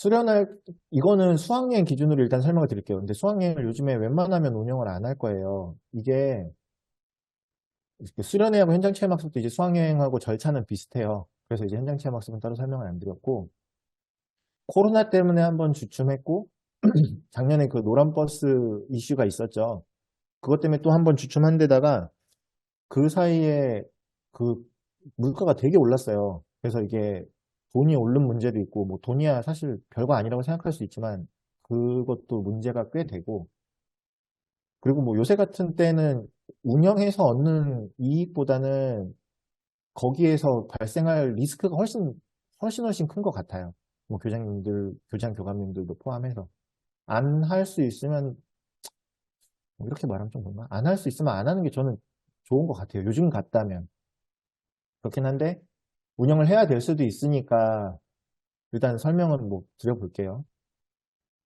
수련할, 이거는 수학여행 기준으로 일단 설명을 드릴게요. 근데 수학여행을 요즘에 웬만하면 운영을 안 할 거예요. 이게 수련회하고 현장 체험 학습도 이제 수학여행하고 절차는 비슷해요. 그래서 이제 현장 체험 학습은 따로 설명을 안 드렸고, 코로나 때문에 한번 주춤했고, 작년에 그 노란 버스 이슈가 있었죠. 그것 때문에 또 한번 주춤한 데다가 그 사이에 그 물가가 되게 올랐어요. 그래서 이게 돈이 오른 문제도 있고, 뭐 돈이야 사실 별거 아니라고 생각할 수 있지만 그것도 문제가 꽤 되고, 그리고 뭐 요새 같은 때는 운영해서 얻는 이익보다는 거기에서 발생할 리스크가 훨씬, 훨씬 훨씬 큰 것 같아요. 뭐 교장님들, 교장 교감님들도 포함해서. 안 할 수 있으면, 뭐 이렇게 말하면 좀 그런가? 안 할 수 있으면 안 하는 게 저는 좋은 것 같아요. 요즘 같다면. 그렇긴 한데, 운영을 해야 될 수도 있으니까, 일단 설명은 뭐 드려볼게요.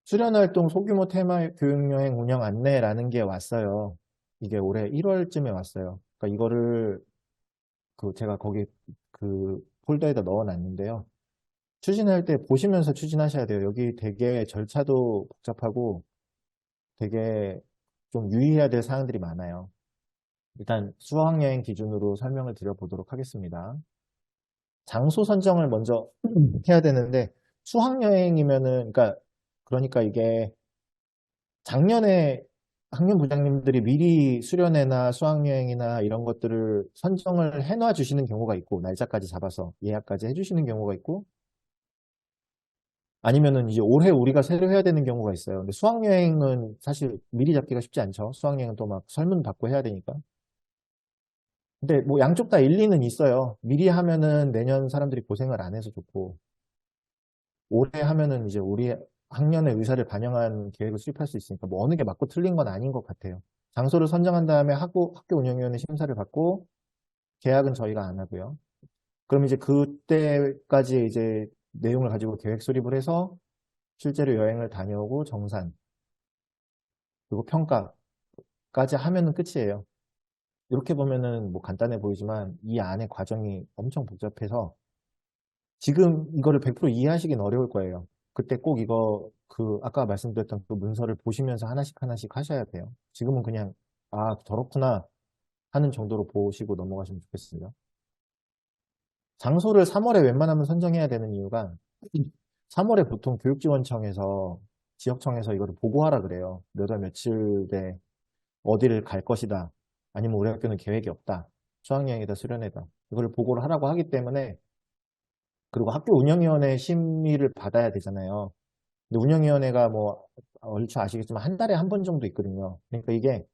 수련활동 소규모 테마 교육여행 운영 안내라는 게 왔어요. 이게 올해 1월쯤에 왔어요. 그러니까 이거를 그 제가 거기 그 폴더에다 넣어놨는데요. 추진할 때 보시면서 추진하셔야 돼요. 여기 되게 절차도 복잡하고 되게 좀 유의해야 될 사항들이 많아요. 일단 수학여행 기준으로 설명을 드려보도록 하겠습니다. 장소 선정을 먼저 해야 되는데 수학 여행이면은 그러니까 그러니까 이게 작년에 학년 부장님들이 미리 수련회나 수학 여행이나 이런 것들을 선정을 해놔 주시는 경우가 있고 날짜까지 잡아서 예약까지 해주시는 경우가 있고 아니면은 이제 올해 우리가 새로 해야 되는 경우가 있어요. 근데 수학 여행은 사실 미리 잡기가 쉽지 않죠. 수학 여행은 또 막 설문 받고 해야 되니까. 근데 뭐 양쪽 다 일리는 있어요. 미리 하면은 내년 사람들이 고생을 안 해서 좋고 올해 하면은 이제 우리 학년의 의사를 반영한 계획을 수립할 수 있으니까 뭐 어느 게 맞고 틀린 건 아닌 것 같아요. 장소를 선정한 다음에 학교, 학교 운영위원회 심사를 받고 계약은 저희가 안 하고요. 그럼 이제 그때까지 이제 내용을 가지고 계획 수립을 해서 실제로 여행을 다녀오고 정산 그리고 평가까지 하면은 끝이에요. 이렇게 보면은 뭐 간단해 보이지만 이 안에 과정이 엄청 복잡해서 지금 이거를 100% 이해하시긴 어려울 거예요. 그때 꼭 이거 그 아까 말씀드렸던 그 문서를 보시면서 하나씩 하나씩 하셔야 돼요. 지금은 그냥 아 저렇구나 하는 정도로 보시고 넘어가시면 좋겠습니다. 장소를 3월에 웬만하면 선정해야 되는 이유가 3월에 보통 교육지원청에서 지역청에서 이거를 보고하라 그래요. 몇 월 며칠에 어디를 갈 것이다. 아니면 우리 학교는 계획이 없다. 수학여행이다, 수련회다. 이걸 보고를 하라고 하기 때문에 그리고 학교 운영위원회 심의를 받아야 되잖아요. 근데 운영위원회가 뭐 얼추 아시겠지만 한 달에 한 번 정도 있거든요. 그러니까 이게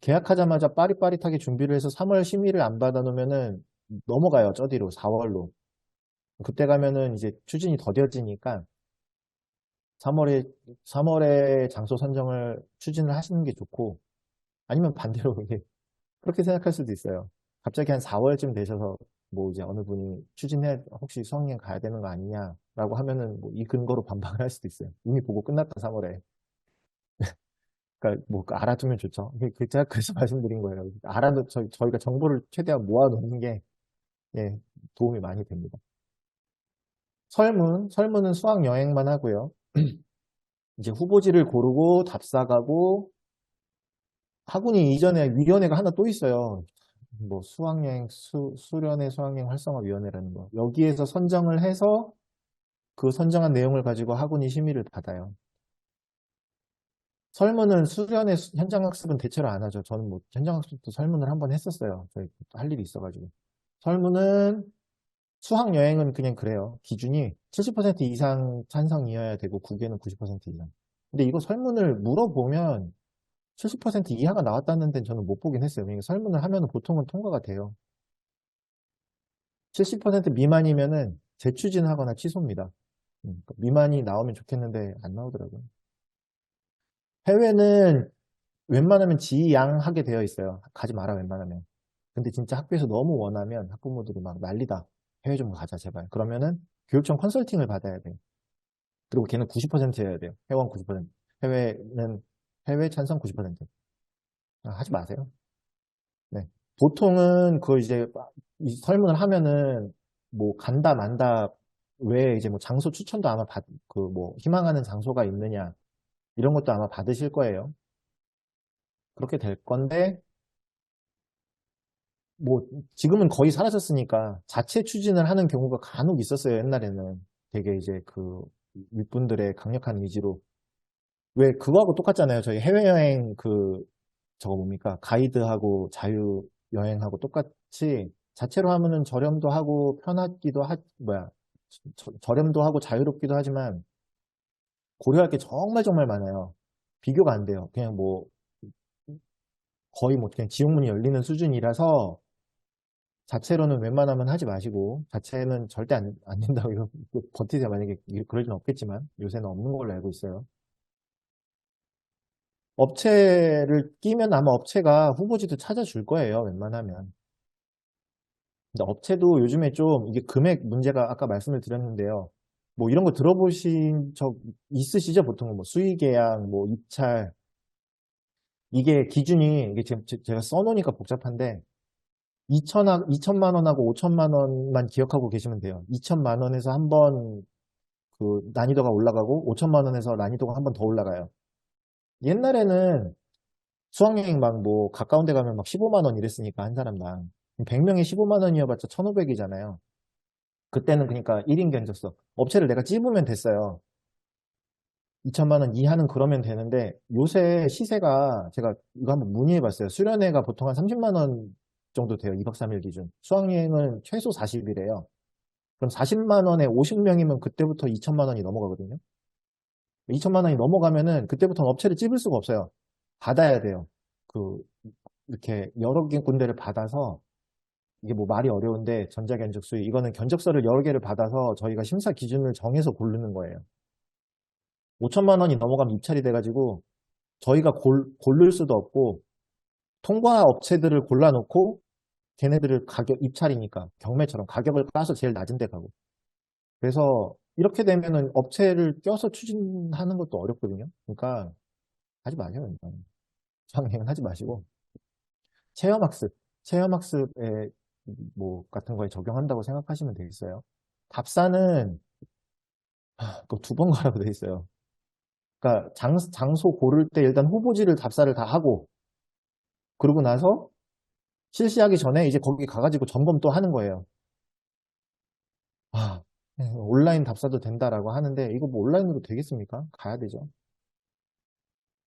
계약하자마자 빠릿빠릿하게 준비를 해서 3월 심의를 안 받아놓으면은 넘어가요. 저 뒤로 4월로. 그때 가면은 이제 추진이 더뎌지니까 3월에 3월에 장소 선정을 추진을 하시는 게 좋고 아니면 반대로 그렇게 생각할 수도 있어요. 갑자기 한 4월쯤 되셔서 뭐 이제 어느 분이 추진해 혹시 수학여행 가야 되는 거 아니냐라고 하면은 뭐 이 근거로 반박을 할 수도 있어요. 이미 보고 끝났다 3월에. 그러니까 뭐 알아두면 좋죠. 그 제가 그래서 말씀드린 거예요. 알아도 저희, 저희가 정보를 최대한 모아놓는 게 예, 도움이 많이 됩니다. 설문, 설문은 수학 여행만 하고요. 이제 후보지를 고르고 답사가고 학군이 이전에 위원회가 하나 또 있어요. 뭐 수학여행, 수, 수련회 수학여행 활성화 위원회라는 거. 여기에서 선정을 해서 그 선정한 내용을 가지고 학군이 심의를 받아요. 설문은 수련회 현장 학습은 대체로 안 하죠. 저는 뭐 현장 학습도 설문을 한 번 했었어요. 저희 할 일이 있어가지고. 설문은 수학 여행은 그냥 그래요. 기준이 70% 이상 찬성이어야 되고 국외는 90% 이상. 근데 이거 설문을 물어보면 70% 이하가 나왔다는 데는 저는 못 보긴 했어요. 설문을 하면 보통은 통과가 돼요. 70% 미만이면은 재추진하거나 취소입니다. 음, 그러니까 미만이 나오면 좋겠는데 안 나오더라고요. 해외는 웬만하면 지양하게 되어 있어요. 가지 마라 웬만하면. 근데 진짜 학교에서 너무 원하면 학부모들이 막 난리다. 해외 좀 가자 제발. 그러면은 교육청 컨설팅을 받아야 돼요. 그리고 걔는 90%여야 돼요. 회원 90%. 해외는 해외 찬성 90%. 아, 하지 마세요. 네. 보통은 그 이제 설문을 하면은 뭐 간다 만다 외에 이제 뭐 장소 추천도 아마 받, 그 뭐 희망하는 장소가 있느냐 이런 것도 아마 받으실 거예요. 그렇게 될 건데 뭐 지금은 거의 사라졌으니까 자체 추진을 하는 경우가 간혹 있었어요. 옛날에는 되게 이제 그 윗분들의 강력한 의지로 왜 그거하고 똑같잖아요. 저희 해외여행 그 저거 뭡니까 가이드하고 자유 여행하고 똑같이 자체로 하면은 저렴도 하고 편하기도 하 뭐야 저- 저렴도 하고 자유롭기도 하지만 고려할 게 정말 정말 많아요. 비교가 안 돼요. 그냥 뭐 거의 뭐 그냥 지옥문이 열리는 수준이라서 자체로는 웬만하면 하지 마시고 자체는 절대 안, 안 된다고 버티세요. 만약에 이- 그럴 일은 없겠지만 요새는 없는 걸로 알고 있어요. 업체를 끼면 아마 업체가 후보지도 찾아줄 거예요. 웬만하면. 근데 업체도 요즘에 좀 이게 금액 문제가 아까 말씀을 드렸는데요. 뭐 이런 거 들어보신 적 있으시죠? 보통 뭐 수의 계약, 뭐 입찰. 이게 기준이 이게 지금 제- 제가 써놓으니까 복잡한데 2천, 2천만 원하고 5천만 원만 기억하고 계시면 돼요. 2천만 원에서 한 번 그 난이도가 올라가고 5천만 원에서 난이도가 한 번 더 올라가요. 옛날에는 수학여행 막 뭐 가까운 데 가면 막 15만 원 이랬으니까 한 사람당 100명에 15만 원이어봤자 1,500이잖아요. 그때는 그러니까 1인 견적서 업체를 내가 찝으면 됐어요. 2천만 원 이하는 그러면 되는데 요새 시세가 제가 이거 한번 문의해봤어요. 수련회가 보통 한 30만 원 정도 돼요. 2박 3일 기준. 수학여행은 최소 40이래요. 그럼 40만 원에 50명이면 그때부터 2천만 원이 넘어가거든요. 2천만 원이 넘어가면은 그때부터는 업체를 찝을 수가 없어요. 받아야 돼요. 그 이렇게 여러 개 군데를 받아서 이게 뭐 말이 어려운데 전자견적 수의 이거는 견적서를 여러 개를 받아서 저희가 심사 기준을 정해서 고르는 거예요. 5천만 원이 넘어가면 입찰이 돼가지고 저희가 골, 고를 수도 없고 통과 업체들을 골라놓고 걔네들을 가격 입찰이니까 경매처럼 가격을 까서 제일 낮은 데 가고 그래서 이렇게 되면은 업체를 껴서 추진하는 것도 어렵거든요. 그러니까 하지 마세요. 일단. 수학여행은 하지 마시고 체험학습, 체험학습에 뭐 같은 거에 적용한다고 생각하시면 되겠어요. 답사는 두 번 가라고 돼 있어요. 그러니까 장, 장소 고를 때 일단 후보지를 답사를 다 하고 그러고 나서 실시하기 전에 이제 거기 가가지고 점검 또 하는 거예요. 아, 온라인 답사도 된다라고 하는데 이거 뭐 온라인으로 되겠습니까? 가야 되죠.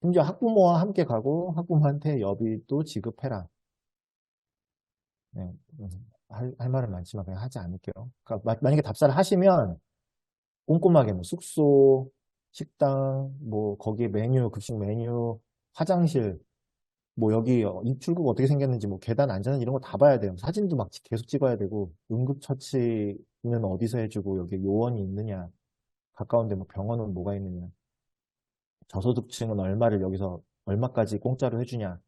심지어 학부모와 함께 가고 학부모한테 여비도 지급해라. 네, 음, 할, 할 말은 많지만 그냥 하지 않을게요. 그러니까 마- 만약에 답사를 하시면 꼼꼼하게 뭐 숙소, 식당, 뭐 거기에 메뉴, 급식 메뉴, 화장실, 뭐 여기 어, 입출구가 어떻게 생겼는지 뭐 계단 안전은 이런 거 다 봐야 돼요. 사진도 막 계속 찍어야 되고 응급처치는 어디서 해주고 여기 요원이 있느냐, 가까운데 뭐 병원은 뭐가 있느냐, 저소득층은 얼마를 여기서 얼마까지 공짜로 해주냐,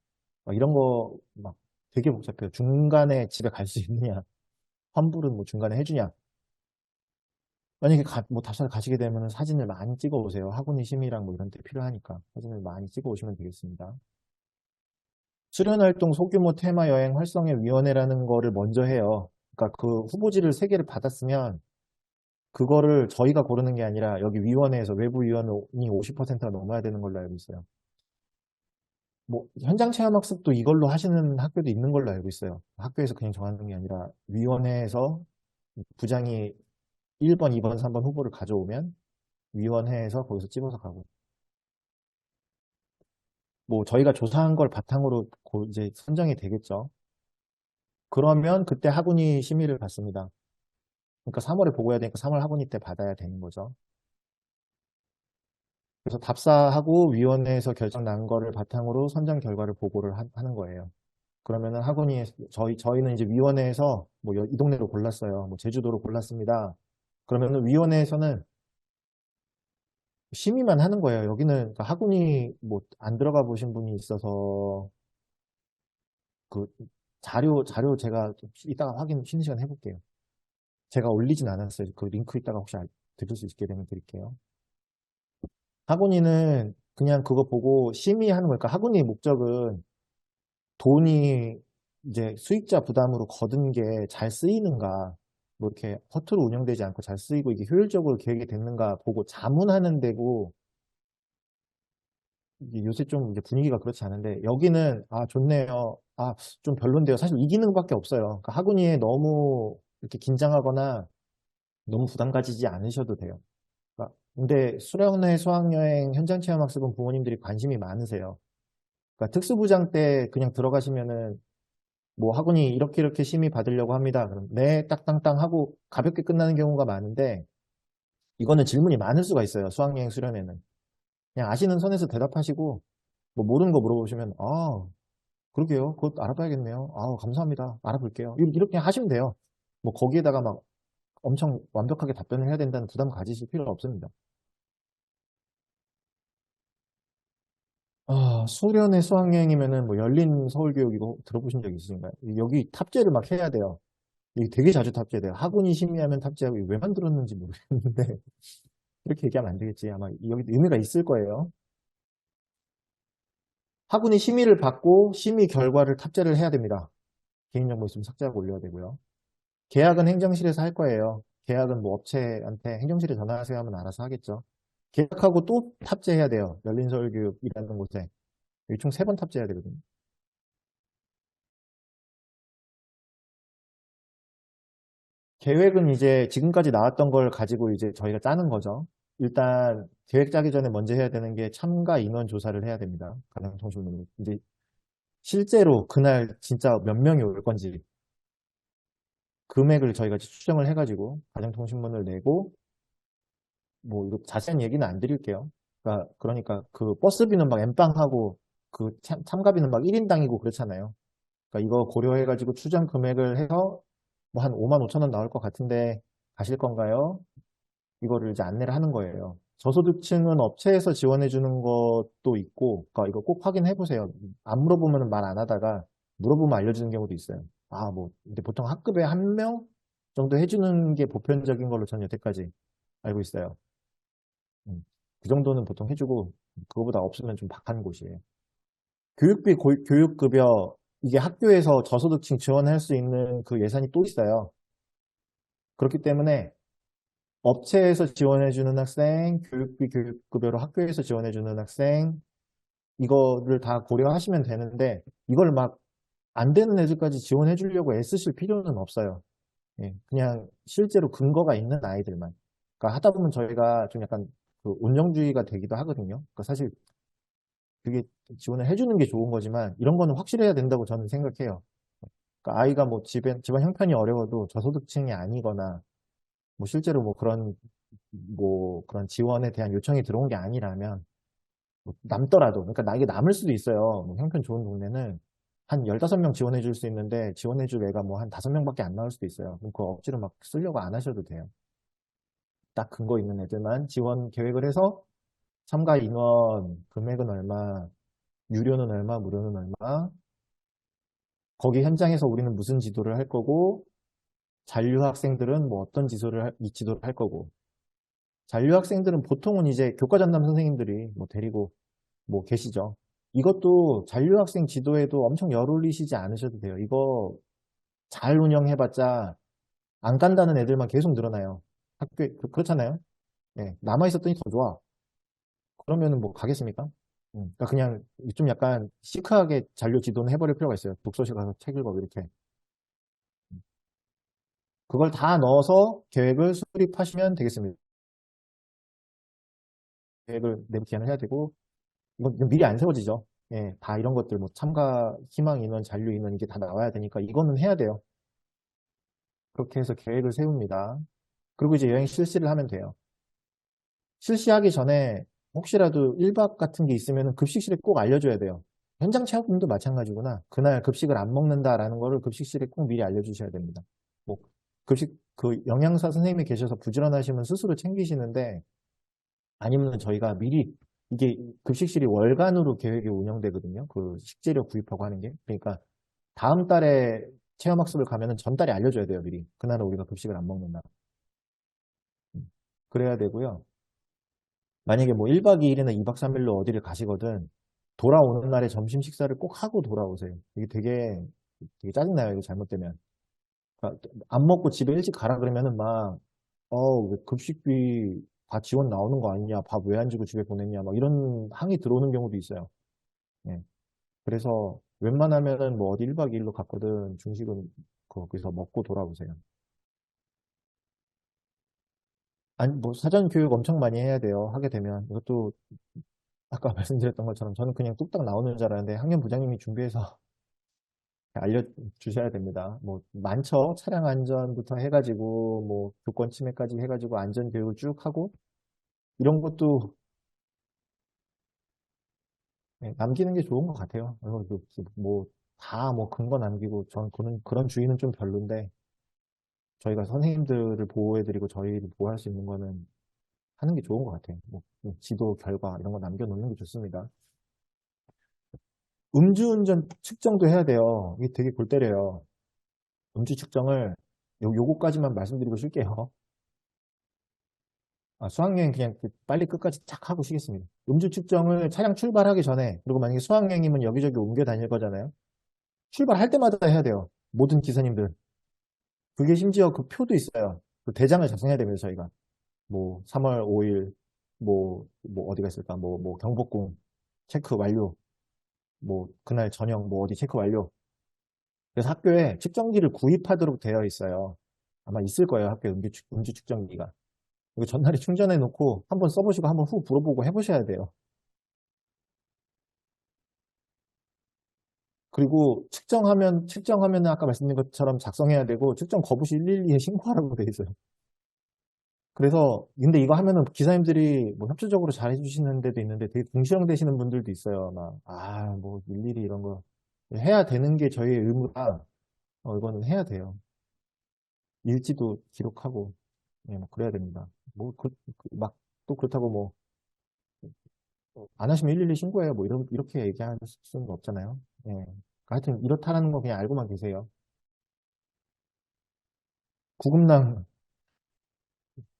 막 이런 거 막 되게 복잡해요. 중간에 집에 갈 수 있느냐, 환불은 뭐 중간에 해주냐. 만약에 가- 뭐 답사를 가시게 되면 사진을 많이 찍어 오세요. 학원의 심의랑 뭐 이런 데 필요하니까 사진을 많이 찍어 오시면 되겠습니다. 수련활동 소규모 테마 여행 활성화 위원회라는 거를 먼저 해요. 그러니까 그 후보지를 세 개를 받았으면 그거를 저희가 고르는 게 아니라 여기 위원회에서 외부 위원이 50%가 넘어야 되는 걸로 알고 있어요. 뭐 현장 체험 학습도 이걸로 하시는 학교도 있는 걸로 알고 있어요. 학교에서 그냥 정하는 게 아니라 위원회에서 부장이 1번, 2번, 3번 후보를 가져오면 위원회에서 거기서 찍어서 가고 뭐 저희가 조사한 걸 바탕으로 고- 이제 선정이 되겠죠. 그러면 그때 학운이 심의를 받습니다. 그러니까 3월에 보고해야 되니까 3월 학운이 때 받아야 되는 거죠. 그래서 답사하고 위원회에서 결정 난 거를 바탕으로 선정 결과를 보고를 하, 는 거예요. 그러면은 학운이 저희 저희는 이제 위원회에서 뭐 이 동네로 골랐어요. 뭐 제주도로 골랐습니다. 그러면은 위원회에서는 심의만 하는 거예요. 여기는 그러니까 학운이 뭐 안 들어가 보신 분이 있어서 그 자료 자료 제가 좀 이따가 확인 쉬는 시간 해볼게요. 제가 올리진 않았어요. 그 링크 이따가 혹시 알- 들을 수 있게 되면 드릴게요. 학운이는 그냥 그거 보고 심의하는 거니까 학운이의 목적은 돈이 이제 수익자 부담으로 거둔 게 잘 쓰이는가 뭐 이렇게 허투루 운영되지 않고 잘 쓰이고 이게 효율적으로 계획이 됐는가 보고 자문하는 데고 이게 요새 좀 분위기가 그렇지 않은데 여기는 아 좋네요. 아 좀 별론데요. 사실 이 기능밖에 없어요. 그러니까 학원위에 너무 이렇게 긴장하거나 너무 부담 가지지 않으셔도 돼요. 그러니까 근데 수련회 수학여행 현장 체험 학습은 부모님들이 관심이 많으세요. 그러니까 특수부장 때 그냥 들어가시면은 뭐 학원이 이렇게 이렇게 심의 받으려고 합니다. 그럼 네 딱땅땅 하고 가볍게 끝나는 경우가 많은데 이거는 질문이 많을 수가 있어요. 수학여행 수련회는. 그냥 아시는 선에서 대답하시고 뭐 모르는 거 물어보시면 아 그러게요. 그것 알아봐야겠네요. 아 감사합니다. 알아볼게요. 이렇게 하시면 돼요. 뭐 거기에다가 막 엄청 완벽하게 답변을 해야 된다는 부담 가지실 필요가 없습니다. 아, 수련회 수학여행이면은 뭐 열린 서울교육 이거 들어보신 적 있으신가요? 여기 탑재를 막 해야 돼요. 이게 되게 자주 탑재돼요. 학원이 심의하면 탑재하고 왜 만들었는지 모르겠는데 이렇게 얘기하면 안 되겠지. 아마 여기 의미가 있을 거예요. 학원이 심의를 받고 심의 결과를 탑재를 해야 됩니다. 개인정보 있으면 삭제하고 올려야 되고요. 계약은 행정실에서 할 거예요. 계약은 뭐 업체한테 행정실에 전화하세요 하면 알아서 하겠죠. 계약하고 또 탑재해야 돼요. 열린서울교육이라는 곳에. 총 세 번 탑재해야 되거든요. 계획은 이제 지금까지 나왔던 걸 가지고 이제 저희가 짜는 거죠. 일단 계획 짜기 전에 먼저 해야 되는 게 참가 인원 조사를 해야 됩니다. 가상통신문으로. 이제 실제로 그날 진짜 몇 명이 올 건지 금액을 저희가 추정을 해가지고 가정통신문을 내고 뭐 이거 자세한 얘기는 안 드릴게요. 그러니까, 그러니까 그 버스비는 막 엠빵하고 그 참, 참가비는 막 1인당이고 그렇잖아요. 그러니까 이거 고려해가지고 추정 금액을 해서 뭐 한 5만 5천 원 나올 것 같은데 가실 건가요? 이거를 이제 안내를 하는 거예요. 저소득층은 업체에서 지원해 주는 것도 있고, 그러니까 이거 꼭 확인해 보세요. 안 물어보면 말 안 하다가 물어보면 알려주는 경우도 있어요. 아, 뭐, 근데 보통 학급에 한 명 정도 해주는 게 보편적인 걸로 전 여태까지 알고 있어요. 음, 그 정도는 보통 해주고, 그거보다 없으면 좀 박한 곳이에요. 교육비, 고- 교육급여, 이게 학교에서 저소득층 지원할 수 있는 그 예산이 또 있어요. 그렇기 때문에 업체에서 지원해주는 학생, 교육비, 교육급여로 학교에서 지원해주는 학생, 이거를 다 고려하시면 되는데, 이걸 막 안 되는 애들까지 지원해 주려고 애쓰실 필요는 없어요. 예, 그냥 실제로 근거가 있는 아이들만. 그러니까 하다 보면 저희가 좀 약간 그 운영주의가 되기도 하거든요. 그러니까 사실 그게 지원을 해주는 게 좋은 거지만 이런 거는 확실해야 된다고 저는 생각해요. 그러니까 아이가 뭐 집에, 집안 형편이 어려워도 저소득층이 아니거나 뭐 실제로 뭐 그런 뭐 그런 지원에 대한 요청이 들어온 게 아니라면 뭐 남더라도 그러니까 나 이게 남을 수도 있어요. 뭐 형편 좋은 동네는 한 15명 지원해 줄 수 있는데 지원해 줄 애가 뭐 한 5명밖에 안 나올 수도 있어요. 그럼 그거 억지로 막 쓰려고 안 하셔도 돼요. 딱 근거 있는 애들만 지원 계획을 해서 참가 인원, 금액은 얼마, 유료는 얼마, 무료는 얼마, 거기 현장에서 우리는 무슨 지도를 할 거고, 잔류 학생들은 뭐 어떤 지도를 할, 이 지도를 할 거고, 잔류 학생들은 보통은 이제 교과 전담 선생님들이 뭐 데리고 뭐 계시죠. 이것도 잔류 학생 지도에도 엄청 열 올리시지 않으셔도 돼요. 이거 잘 운영해봤자 안 간다는 애들만 계속 늘어나요. 학교에 그- 그렇잖아요. 예, 남아 있었더니 더 좋아. 그러면은 뭐 가겠습니까? 음, 그러니까 그냥 좀 약간 시크하게 잔류 지도는 해버릴 필요가 있어요. 독서실 가서 책 읽어 이렇게. 음. 그걸 다 넣어서 계획을 수립하시면 되겠습니다. 계획을 내부 기한을 해야 되고 이건 미리 안 세워지죠. 예, 다 이런 것들 뭐 참가 희망 인원, 잔류 인원 이게 다 나와야 되니까 이거는 해야 돼요. 그렇게 해서 계획을 세웁니다. 그리고 이제 여행 실시를 하면 돼요. 실시하기 전에 혹시라도 1박 같은 게 있으면 급식실에 꼭 알려줘야 돼요. 현장 체험도 마찬가지구나. 그날 급식을 안 먹는다라는 거를 급식실에 꼭 미리 알려주셔야 됩니다. 뭐 급식 그 영양사 선생님이 계셔서 부지런하시면 스스로 챙기시는데 아니면 저희가 미리 이게 급식실이 월간으로 계획이 운영되거든요. 그 식재료 구입하고 하는 게. 그러니까 다음 달에 체험학습을 가면은 전달에 알려줘야 돼요, 미리. 그날은 우리가 급식을 안 먹는다. 음, 그래야 되고요. 만약에 뭐 1박 2일이나 2박 3일로 어디를 가시거든 돌아오는 날에 점심 식사를 꼭 하고 돌아오세요. 이게 되게, 되게 짜증나요. 이거 잘못되면. 그러니까 안 먹고 집에 일찍 가라 그러면은 막, 어, 왜 급식비 다 지원 나오는 거 아니냐? 밥 왜 안 주고 집에 보냈냐? 막 이런 항의 들어오는 경우도 있어요. 예. 그래서 웬만하면은 뭐 어디 1박 2일로 갔거든 중식은 거기서 먹고 돌아오세요. 아니, 뭐 사전 교육 엄청 많이 해야 돼요. 하게 되면. 이것도 아까 말씀드렸던 것처럼 저는 그냥 뚝딱 나오는 줄 알았는데 학년 부장님이 준비해서 알려주셔야 됩니다. 뭐 많죠. 차량 안전부터 해가지고 뭐 교권 침해까지 해가지고 안전 교육을 쭉 하고 이런 것도 네, 남기는 게 좋은 것 같아요. 뭐다 뭐 근거 남기고 전 그런 그런 주의는 좀 별론데 저희가 선생님들을 보호해드리고 저희를 보호할 수 있는 거는 하는 게 좋은 것 같아요. 뭐 지도 결과 이런 거 남겨놓는 게 좋습니다. 음주운전 측정도 해야 돼요. 이게 되게 골 때려요. 음주 측정을 요, 요거까지만 말씀드리고 쉴게요. 아, 수학여행 그냥 그 빨리 끝까지 착 하고 쉬겠습니다. 음주 측정을 차량 출발하기 전에 그리고 만약에 수학여행이면 여기저기 옮겨 다닐 거잖아요. 출발할 때마다 해야 돼요. 모든 기사님들. 그게 심지어 그 표도 있어요. 그 대장을 작성해야 됩니다, 저희가. 뭐 3월 5일 뭐, 뭐 어디가 있을까? 뭐, 뭐 경복궁 체크 완료. 뭐 그날 저녁 뭐 어디 체크 완료. 그래서 학교에 측정기를 구입하도록 되어 있어요. 아마 있을 거예요. 학교 음주, 측- 음주 측정기가. 전날에 충전해 놓고 한번 써보시고 한번 후 불어보고 해보셔야 돼요. 그리고 측정하면, 측정하면 아까 말씀드린 것처럼 작성해야 되고 측정 거부 시 112에 신고하라고 돼 있어요. 그래서 근데 이거 하면은 기사님들이 뭐 협조적으로 잘 해주시는 데도 있는데 되게 궁시렁 되시는 분들도 있어요. 막, 아, 뭐 일일이 이런 거 해야 되는 게 저희의 의무라 어, 이거는 해야 돼요. 일지도 기록하고 예, 뭐 그래야 됩니다. 뭐 그, 막또 그렇다고 뭐안 하시면 112 신고해요. 뭐 이런 이렇게 얘기할 수는 없잖아요. 예. 하여튼 이렇다라는 거 그냥 알고만 계세요. 구급낭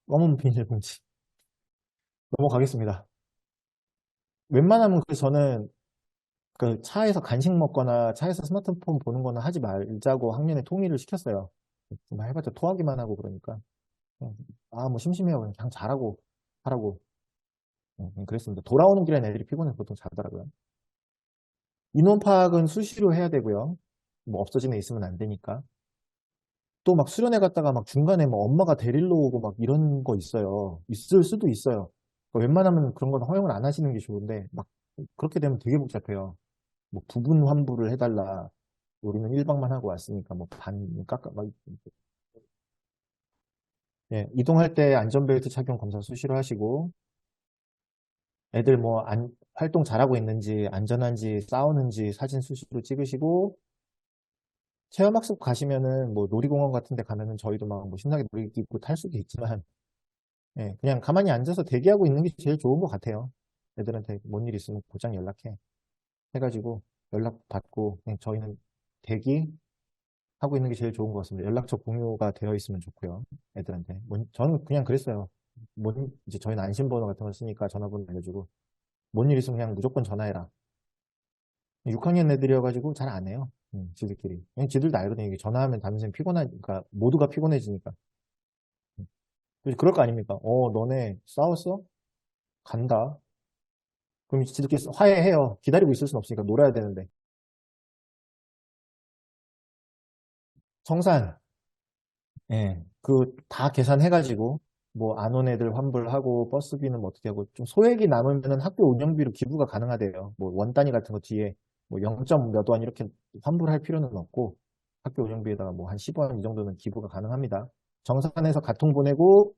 검은 비닐 봉지 넘어가겠습니다. 웬만하면 그 저는 그 차에서 간식 먹거나 차에서 스마트폰 보는 거는 하지 말자고 학년에 통일을 시켰어요. 좀 해봤자 토하기만 하고 그러니까 아 뭐 심심해요 그냥 잘하고 하라고 음, 그랬습니다. 돌아오는 길에 애들이 피곤해서 보통 자더라고요. 인원 파악은 수시로 해야 되고요. 뭐 없어지는 애 있으면 안 되니까. 또 막 수련회 갔다가 막 중간에 뭐 엄마가 데리러 오고 막 이런 거 있어요. 있을 수도 있어요. 그러니까 웬만하면 그런 건 허용을 안 하시는 게 좋은데 막 그렇게 되면 되게 복잡해요. 뭐 부분 환불을 해달라. 우리는 1박만 하고 왔으니까 뭐 반 깎아 막 예, 이동할 때 안전벨트 착용 검사 수시로 하시고 애들 뭐 안, 활동 잘하고 있는지 안전한지 싸우는지 사진 수시로 찍으시고 체험학습 가시면은 뭐 놀이공원 같은 데 가면은 저희도 막 뭐 신나게 놀이기구 탈 수도 있지만 예, 그냥 가만히 앉아서 대기하고 있는 게 제일 좋은 것 같아요. 애들한테 뭔 일 있으면 곧장 연락해. 해가지고 연락 받고 저희는 대기 하고 있는 게 제일 좋은 것 같습니다. 연락처 공유가 되어 있으면 좋고요. 애들한테. 뭔- 저는 그냥 그랬어요. 뭔, 이제 저희는 안심번호 같은 거 쓰니까 전화번호 알려주고 뭔 일 있으면 그냥 무조건 전화해라. 6학년 애들이어가지고 잘 안 해요. 음, 지들끼리. 그냥 지들도 알거든요. 이게 전화하면 담임선생 피곤하니까, 모두가 피곤해지니까. 음. 그래서 그럴 거 아닙니까? 어, 너네 싸웠어? 간다. 그럼 지들끼리 화해해요. 기다리고 있을 순 없으니까 놀아야 되는데. 성산. 예, 그다 계산해가지고 뭐 안 온 애들 환불하고 버스비는 뭐 어떻게 하고 좀 소액이 남으면은 학교 운영비로 기부가 가능하대요. 뭐 원 단위 같은 거 뒤에 뭐 0. 몇 원 이렇게 환불할 필요는 없고 학교 운영비에다가 뭐 한 10원 이 정도는 기부가 가능합니다. 정산해서 가통 보내고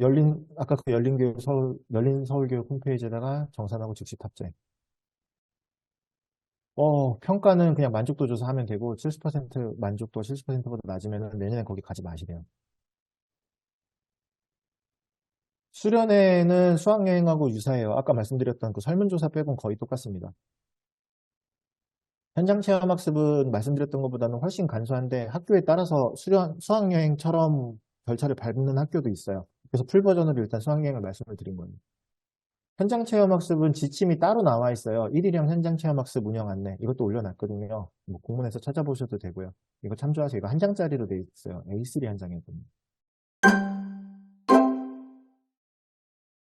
열린 아까 그 열린 교육 서울 열린 서울교육 홈페이지에다가 정산하고 즉시 탑재. 어, 평가는 그냥 만족도 조사 하면 되고 70% 만족도 70%보다 낮으면 내년에 거기 가지 마시래요. 수련회는 수학여행하고 유사해요. 아까 말씀드렸던 그 설문조사 빼곤 거의 똑같습니다. 현장 체험 학습은 말씀드렸던 것보다는 훨씬 간소한데 학교에 따라서 수련, 수학여행처럼 절차를 밟는 학교도 있어요. 그래서 풀 버전으로 일단 수학여행을 말씀을 드린 거예요. 현장 체험 학습은 지침이 따로 나와 있어요. 1일형 현장 체험 학습 운영 안내. 이것도 올려놨거든요. 뭐 공문에서 찾아보셔도 되고요. 이거 참조하세요. 이거 한 장짜리로 돼 있어요. A3 한 장이거든요.